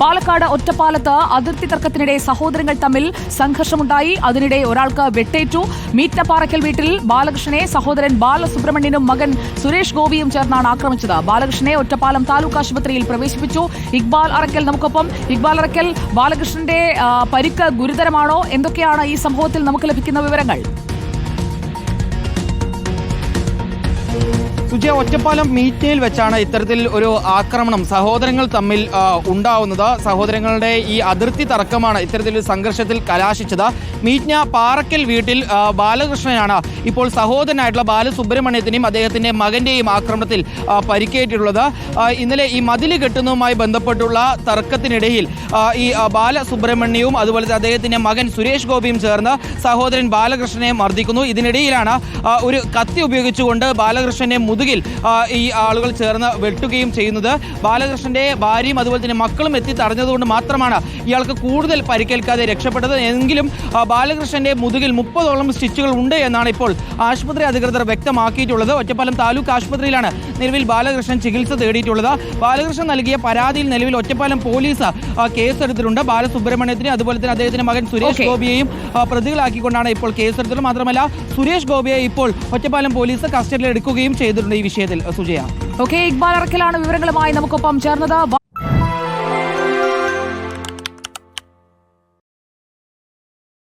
പാലക്കാട് ഒറ്റപ്പാലത്ത് അതിർത്തി തർക്കത്തിനിടെ സഹോദരങ്ങൾ തമ്മിൽ സംഘർഷമുണ്ടായി. അതിനിടെ ഒരാൾക്ക് വെട്ടേറ്റു. മീറ്റപ്പാറയ്ക്കൽ വീട്ടിൽ ബാലകൃഷ്ണനെ സഹോദരൻ ബാലസുബ്രഹ്മണ്യനും മകൻ സുരേഷ് ഗോപിയും ചേർന്നാണ് ആക്രമിച്ചത്. ബാലകൃഷ്ണനെ ഒറ്റപ്പാലം താലൂക്ക് ആശുപത്രിയിൽ പ്രവേശിപ്പിച്ചു. ഇക്ബാൽ അറക്കൽ നമുക്കൊപ്പം. ഇക്ബാൽ അറക്കൽ ബാലകൃഷ്ണന്റെ പരിക്ക് ഗുരുതരമാണോ? എന്തൊക്കെയാണ് ഈ സംഭവത്തിൽ നമുക്ക് ലഭിക്കുന്ന വിവരങ്ങൾ? സുജയ ഒറ്റപ്പാലം മീറ്റയിൽ വെച്ചാണ് ഇത്തരത്തിൽ ഒരു ആക്രമണം സഹോദരങ്ങൾ തമ്മിൽ ഉണ്ടാവുന്നത്. സഹോദരങ്ങളുടെ ഈ അതിർത്തി തർക്കമാണ് ഇത്തരത്തിലൊരു സംഘർഷത്തിൽ കലാശിച്ചത്. മീറ്റ്ന പാറക്കൽ വീട്ടിൽ ബാലകൃഷ്ണനാണ് ഇപ്പോൾ സഹോദരനായിട്ടുള്ള ബാലസുബ്രഹ്മണ്യത്തിനെയും അദ്ദേഹത്തിന്റെ മകന്റെയും ആക്രമണത്തിൽ പരിക്കേറ്റിട്ടുള്ളത്. ഇന്നലെ ഈ മതിൽ കെട്ടുന്നതുമായി ബന്ധപ്പെട്ടുള്ള തർക്കത്തിനിടയിൽ ഈ ബാലസുബ്രഹ്മണ്യവും അതുപോലെ തന്നെ അദ്ദേഹത്തിന്റെ മകൻ സുരേഷ് ഗോപിയും ചേർന്ന് സഹോദരൻ ബാലകൃഷ്ണനെ മർദ്ദിക്കുന്നു. ഇതിനിടയിലാണ് ഒരു കത്തി ഉപയോഗിച്ചുകൊണ്ട് ബാലകൃഷ്ണനെ മുതുകിൽ ആ, ഈ ആളുകൾ ചേർന്ന് വെട്ടുകയും ചെയ്യുന്നത് ബാലകൃഷ്ണന്റെ ഭാര്യയും അതുപോലെ തന്നെ മക്കളും എത്തി തടഞ്ഞതുകൊണ്ട് മാത്രമാണ് ഇയാൾക്ക് കൂടുതൽ പരിക്കേൽക്കാതെ രക്ഷപ്പെട്ടത്. എങ്കിലും ബാലകൃഷ്ണന്റെ മുതുകിൽ മുപ്പതോളം സ്റ്റിച്ചുകൾ ഉണ്ട് എന്നാണ് ഇപ്പോൾ ആശുപത്രി അധികൃതർ വ്യക്തമാക്കിയിട്ടുള്ളത്. ഒറ്റപ്പാലം താലൂക്ക് ആശുപത്രിയിലാണ് നിലവിൽ ബാലകൃഷ്ണൻ ചികിത്സ തേടിയിട്ടുള്ളത്. ബാലകൃഷ്ണൻ നൽകിയ പരാതിയിൽ നിലവിൽ ഒറ്റപ്പാലം പോലീസ് കേസെടുത്തിട്ടുണ്ട്. ബാലസുബ്രഹ്മണ്യത്തിന് അതുപോലെ തന്നെ അദ്ദേഹത്തിന്റെ മകൻ സുരേഷ്. ഗോപിയെയും പ്രതികളാക്കിക്കൊണ്ടാണ് ഇപ്പോൾ കേസെടുത്തത്. മാത്രമല്ല സുരേഷ് ഗോപിയെ ഇപ്പോൾ ഒറ്റപ്പാലം പോലീസ് കസ്റ്റഡിയിൽ എടുക്കുകയും ചെയ്തിട്ടുണ്ട്. ഈ വിഷയത്തിൽ സുജയ. ഓക്കെ ഇക്ബാൽ അറക്കലാണ് വിവരങ്ങളുമായി നമുക്കൊപ്പം ചേർന്നത്.